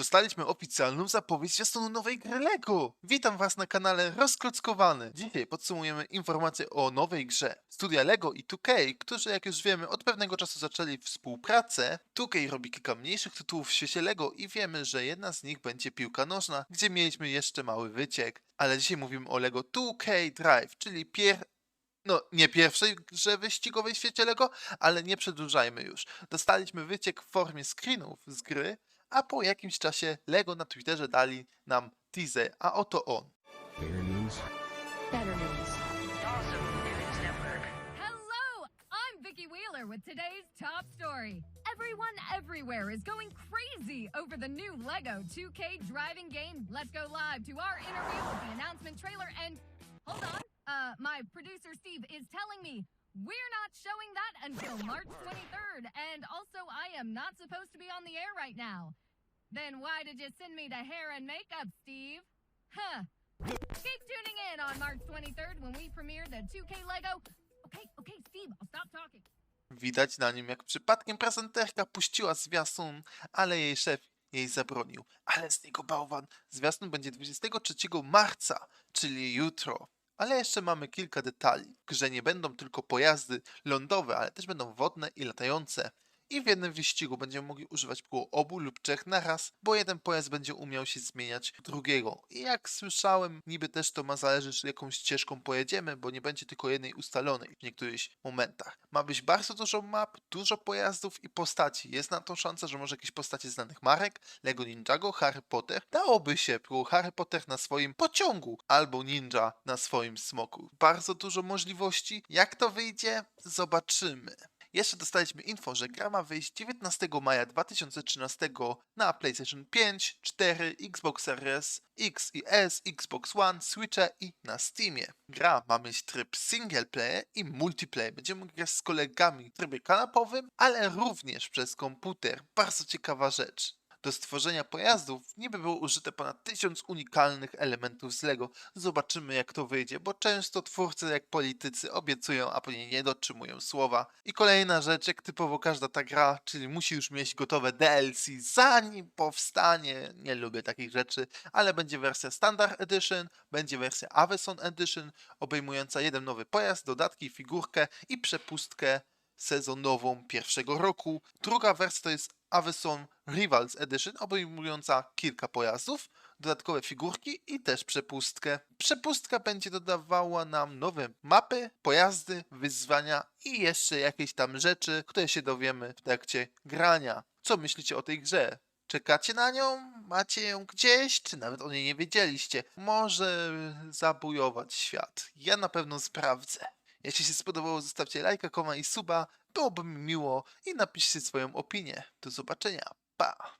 Dostaliśmy oficjalną zapowiedź zwiastunu nowej gry LEGO. Witam was na kanale Rozklockowany. Dzisiaj podsumujemy informacje o nowej grze. Studia LEGO i 2K, którzy jak już wiemy od pewnego czasu zaczęli współpracę. 2K robi kilka mniejszych tytułów w świecie LEGO i wiemy, że jedna z nich będzie piłka nożna, gdzie mieliśmy jeszcze mały wyciek. Ale dzisiaj mówimy o LEGO 2K Drive, czyli pier... No, nie pierwszej grze wyścigowej w świecie LEGO, ale nie przedłużajmy już. Dostaliśmy wyciek w formie screenów z gry, a po jakimś czasie LEGO na Twitterze dali nam teaser, a oto on. Bear news. Better news. Awesome News Network. Hello! I'm Vicki Wheeler with today's top story. Everyone everywhere is going crazy over the new LEGO 2K driving game. Let's go live to our interview with the announcement trailer and hold on. Uh, my producer Steve is telling me we're not showing that until March 23rd, and also I am not supposed to be on the air right now. Then why did you send me hair and makeup, Steve? Huh. Keep tuning in on March 23rd when we premiere the 2K Lego. Okay, okay, Steve, I'll stop talking. Widać na nim, jak przypadkiem prezenterka puściła zwiastun, ale jej szef jej zabronił. Ale z niego bałwan. Zwiastun będzie 23 marca, czyli jutro. Ale jeszcze mamy kilka detali. Grze nie będą tylko pojazdy lądowe, ale też będą wodne i latające. I w jednym wyścigu będziemy mogli używać było obu lub trzech naraz, bo jeden pojazd będzie umiał się zmieniać drugiego. I jak słyszałem, niby też to ma zależeć, jaką ścieżką pojedziemy, bo nie będzie tylko jednej ustalonej w niektórych momentach. Ma być bardzo dużo map, dużo pojazdów i postaci. Jest na to szansa, że może jakieś postacie znanych marek, Lego Ninjago, Harry Potter. Dałoby się, było Harry Potter na swoim pociągu, albo Ninja na swoim smoku. Bardzo dużo możliwości. Jak to wyjdzie? Zobaczymy. Jeszcze dostaliśmy info, że gra ma wyjść 19 maja 2013 na PlayStation 5, 4, Xbox Series X i S, Xbox One, Switcha i na Steamie. Gra ma mieć tryb single player i multiplayer. Będziemy grać z kolegami w trybie kanapowym, ale również przez komputer. Bardzo ciekawa rzecz. Do stworzenia pojazdów niby było użyte ponad tysiąc unikalnych elementów z LEGO. Zobaczymy jak to wyjdzie, bo często twórcy jak politycy obiecują, a później nie dotrzymują słowa. I kolejna rzecz, jak typowo każda ta gra, czyli musi już mieć gotowe DLC zanim powstanie. Nie lubię takich rzeczy, ale będzie wersja Standard Edition, będzie wersja Aveson Edition, obejmująca jeden nowy pojazd, dodatki, figurkę i przepustkę sezonową pierwszego roku. Druga wersja to jest Aveson Rivals Edition, obejmująca kilka pojazdów, dodatkowe figurki i też przepustkę. Przepustka będzie dodawała nam nowe mapy, pojazdy, wyzwania i jeszcze jakieś tam rzeczy, które się dowiemy w trakcie grania. Co myślicie o tej grze? Czekacie na nią? Macie ją gdzieś? Czy nawet o niej nie wiedzieliście? Może zabujować świat. Ja na pewno sprawdzę. Jeśli się spodobało, zostawcie lajka, koma i suba. Byłoby mi miło i napiszcie swoją opinię. Do zobaczenia. Pa!